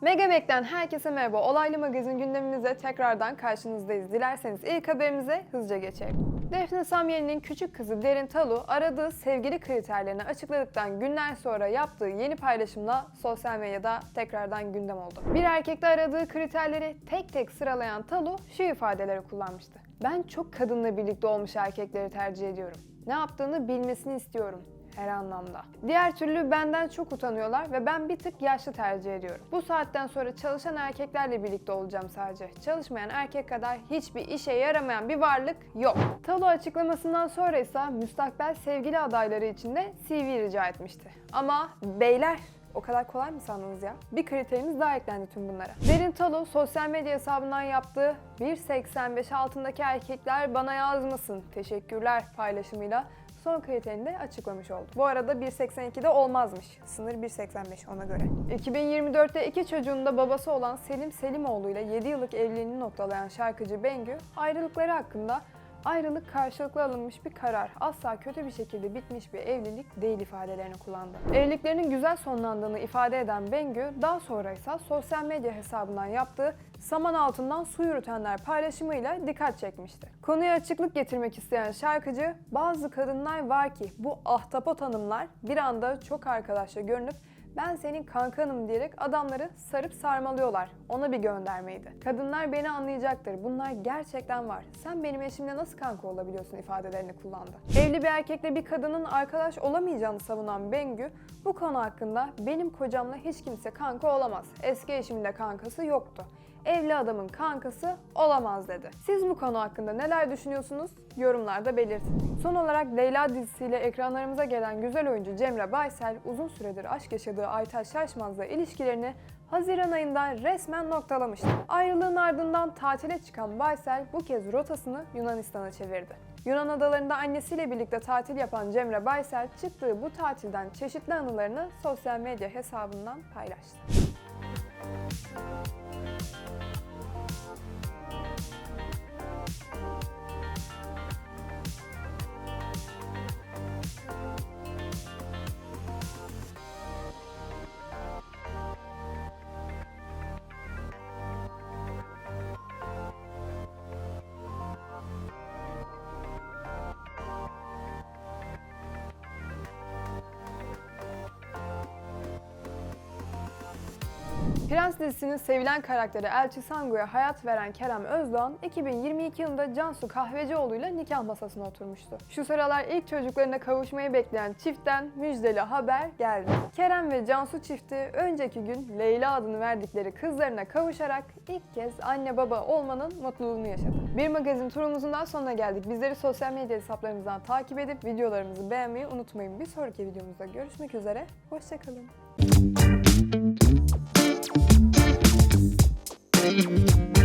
Megamek'ten herkese merhaba. Olaylı magazin gündemimize tekrardan karşınızdayız. Dilerseniz ilk haberimize hızlıca geçelim. Defne Samyeli'nin küçük kızı Derin Talu aradığı sevgili kriterlerini açıkladıktan günler sonra yaptığı yeni paylaşımla sosyal medyada tekrardan gündem oldu. Bir erkekte aradığı kriterleri tek tek sıralayan Talu şu ifadeleri kullanmıştı. Ben çok kadınla birlikte olmuş erkekleri tercih ediyorum. Ne yaptığını bilmesini istiyorum her anlamda. Diğer türlü benden çok utanıyorlar ve ben bir tık yaşlı tercih ediyorum. Bu saatten sonra çalışan erkeklerle birlikte olacağım sadece. Çalışmayan erkek kadar hiçbir işe yaramayan bir varlık yok. Talo açıklamasından sonra ise müstakbel sevgili adayları için de CV rica etmişti. Ama beyler o kadar kolay mı sandınız ya? Bir kriterimiz daha eklendi tüm bunlara. Derin Talo sosyal medya hesabından yaptığı 1.85 altındaki erkekler bana yazmasın teşekkürler paylaşımıyla son kriterini de açıklamış oldu. Bu arada 1.82'de olmazmış. Sınır 1.85 ona göre. 2024'te iki çocuğun da babası olan Selim Selimoğlu ile 7 yıllık evliliğini noktalayan şarkıcı Bengü ayrılıkları hakkında Ayrılık karşılıklı alınmış bir karar. Asla kötü bir şekilde bitmiş bir evlilik değil ifadelerini kullandı. Evliliklerinin güzel sonlandığını ifade eden Bengü, daha sonra ise sosyal medya hesabından yaptığı saman altından su yürütenler paylaşımıyla dikkat çekmişti. Konuya açıklık getirmek isteyen şarkıcı, bazı kadınlar var ki bu ahtapot hanımlar bir anda çok arkadaşla görünüp ben senin kankanım diyerek adamları sarıp sarmalıyorlar. Ona bir göndermeydi. Kadınlar beni anlayacaktır. Bunlar gerçekten var. Sen benim eşimle nasıl kanka olabiliyorsun ifadelerini kullandı. Evli bir erkekle bir kadının arkadaş olamayacağını savunan Bengü bu konu hakkında benim kocamla hiç kimse kanka olamaz. Eski eşimin de kankası yoktu evli adamın kankası olamaz dedi. Siz bu konu hakkında neler düşünüyorsunuz? Yorumlarda belirtin. Son olarak Leyla dizisiyle ekranlarımıza gelen güzel oyuncu Cemre Baysel uzun süredir aşk yaşadığı Aytaç Şaşmaz'la ilişkilerini Haziran ayında resmen noktalamıştı. Ayrılığın ardından tatile çıkan Baysel bu kez rotasını Yunanistan'a çevirdi. Yunan adalarında annesiyle birlikte tatil yapan Cemre Baysel çıktığı bu tatilden çeşitli anılarını sosyal medya hesabından paylaştı. Prens dizisinin sevilen karakteri Elçi Sangu'ya hayat veren Kerem Özdoğan, 2022 yılında Cansu Kahvecioğlu ile nikah masasına oturmuştu. Şu sıralar ilk çocuklarına kavuşmayı bekleyen çiftten müjdeli haber geldi. Kerem ve Cansu çifti önceki gün Leyla adını verdikleri kızlarına kavuşarak ilk kez anne baba olmanın mutluluğunu yaşadı. Bir magazin turumuzun daha sonuna geldik. Bizleri sosyal medya hesaplarımızdan takip edip videolarımızı beğenmeyi unutmayın. Bir sonraki videomuzda görüşmek üzere. Hoşçakalın. Mm-hmm.